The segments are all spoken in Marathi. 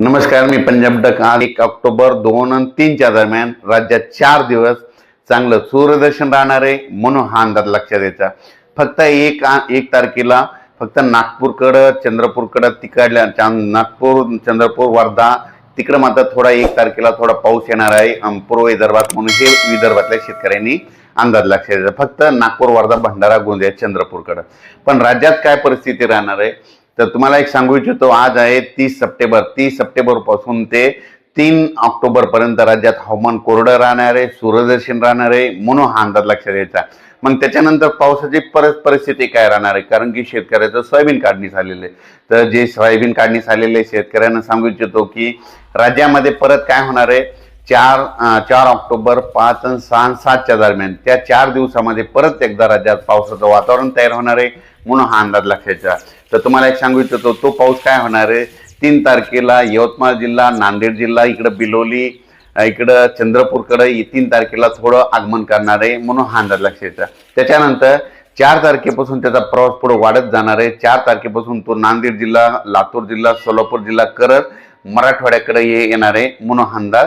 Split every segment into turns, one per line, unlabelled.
नमस्कार मी पंजाब डक आज एक ऑक्टोबर दोन आणि तीनच्या दरम्यान राज्यात चार दिवस चांगलं सूर्यदर्शन राहणार आहे म्हणून हा अंदाज लक्षात द्यायचा फक्त एक एक तारखेला फक्त नागपूरकडं चंद्रपूरकडं तिकडल्या चां- नागपूर चंद्रपूर वर्धा तिकडं मात्र थोडा एक तारखेला थोडा पाऊस येणार आहे. पूर्व विदर्भात म्हणून हे विदर्भातल्या शेतकऱ्यांनी अंदाज लक्षात द्यायचा फक्त नागपूर वर्धा भंडारा गोंदिया चंद्रपूरकडं. पण राज्यात काय परिस्थिती राहणार आहे? तर तुम्हाला एक सांगू इच्छितो आज आहे तीस सप्टेंबर. तीस सप्टेंबरपासून ते तीन ऑक्टोबर पर्यंत राज्यात हवामान कोरडं राहणार आहे सूर्यदर्शन राहणार आहे म्हणून हा अंदाज लक्षात द्यायचा मग त्याच्यानंतर पावसाची परत परिस्थिती काय राहणार आहे? कारण की शेतकऱ्याचं सोयाबीन काढणी झालेलं आहे. तर जे सोयाबीन काढणी झालेले आहे, शेतकऱ्यांना सांगू इच्छितो की राज्यामध्ये परत काय होणार आहे? चार चार ऑक्टोबर पाच आणि सहा सातच्या दरम्यान त्या चार दिवसामध्ये परत एकदा राज्यात पावसाचं वातावरण तयार होणार आहे. म्हणून हा अंदाज लक्षाचा तर तुम्हाला एक सांगू इच्छितो तो पाऊस काय होणार आहे? तीन तारखेला यवतमाळ जिल्हा नांदेड जिल्हा इकडं बिलोली इकडं चंद्रपूरकडे तीन तारखेला थोडं आगमन करणार आहे म्हणून हा अंदाज लक्षाचा त्याच्यानंतर चार तारखेपासून त्याचा प्रवास पुढे वाढत जाणार आहे. चार तारखेपासून तो नांदेड जिल्हा लातूर जिल्हा सोलापूर जिल्हा करत मराठवाड्याकडे हे येणार आहे म्हणून हा अंदाज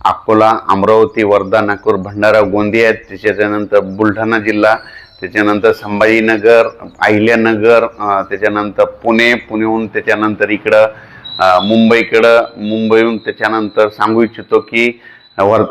अकोला अमरावती वर्धा नागपूर भंडारा गोंदिया त्याच्यानंतर बुलढाणा जिल्हा त्याच्यानंतर संभाजीनगर अहिल्यानगर त्याच्यानंतर पुणे पुणेहून त्याच्यानंतर इकडं मुंबईकडं मुंबईहून त्याच्यानंतर सांगू इच्छितो की वर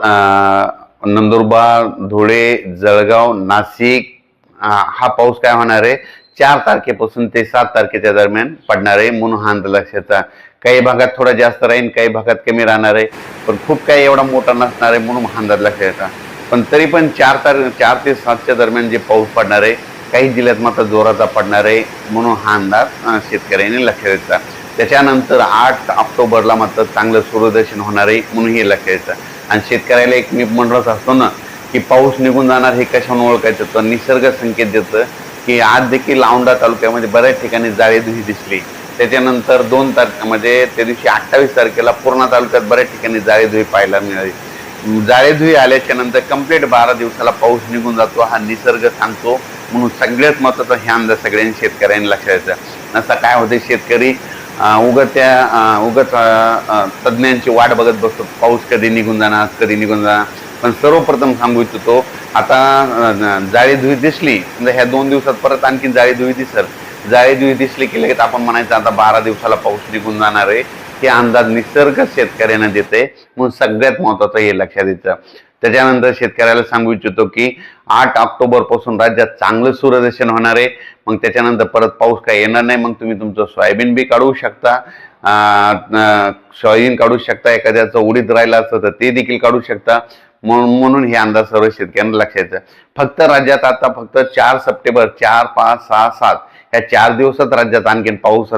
नंदुरबार धुळे जळगाव नाशिक हा पाऊस काय होणार आहे? चार तारखेपासून ते सात तारखेच्या दरम्यान पडणार आहे. म्हणून हा अंदाज लक्षाचा काही भागात थोडा जास्त राहील काही भागात कमी राहणार आहे. पण खूप काही एवढा मोठा नसणार आहे म्हणून हा अंदाज येतात पण तरी पण चार तार चार ते सातच्या दरम्यान जे पाऊस पडणार आहे काही जिल्ह्यात मात्र जोराचा पडणार आहे. म्हणून हा अंदाज शेतकऱ्यांनी लक्षात द्यायचा त्याच्यानंतर आठ ऑक्टोबरला मात्र चांगलं सूर्यदर्शन होणार आहे म्हणून हे लक्षात द्यायचं आणि शेतकऱ्याला एक मी म्हणत असतो ना की पाऊस निघून जाणार हे कशाने ओळखायचं? तर निसर्ग संकेत देतं. की आज देखील औंढा तालुक्यामध्ये बऱ्याच ठिकाणी जाळेधुई दिसली. त्याच्यानंतर दोन तारखे म्हणजे त्या दिवशी अठ्ठावीस तारखेला पूर्णा तालुक्यात बऱ्याच ठिकाणी जाळेधुई पाहायला मिळाली. जाळेधुई आल्याच्यानंतर कंप्लीट बारा दिवसाला पाऊस निघून जातो हा निसर्ग सांगतो. म्हणून सगळ्यात महत्त्वाचा हे अंदाज सगळ्यांनी शेतकऱ्यांनी लक्षात द्यायचा नसा काय होते शेतकरी? उगत्या उगत तज्ज्ञांची वाट बघत बसतो. पाऊस कधी निघून जाणार कधी निघून जाणार? पण सर्वप्रथम सांगू इच्छितो आता जाळी धुई दिसली समजा ह्या दोन दिवसात परत आणखी जाळी धुई दिसल. जाळी धुई दिसली की लगेच आपण म्हणायचं आता बारा दिवसाला पाऊस निघून जाणार आहे. हे अंदाज निसर्ग शेतकऱ्यांना देते म्हणून सगळ्यात महत्वाचं हे लक्षात द्यायचं त्याच्यानंतर शेतकऱ्याला सांगू इच्छितो की आठ ऑक्टोबरपासून राज्यात चांगलं सूर्यदर्शन होणार आहे. मग त्याच्यानंतर परत पाऊस काय येणार नाही मग तुम्ही तुमचं सोयाबीन बी काढू शकता. सोयाबीन काढू शकता एखाद्याचं उडीद राहिलं असतं तर ते देखील काढू शकता. म्हणून म्हणून हे अंदाज सर्व शेतकऱ्यांना लक्षात फक्त राज्यात आता फक्त चार सप्टेंबर चार पाच सहा सात या चार दिवसात राज्यात आणखीन पाऊस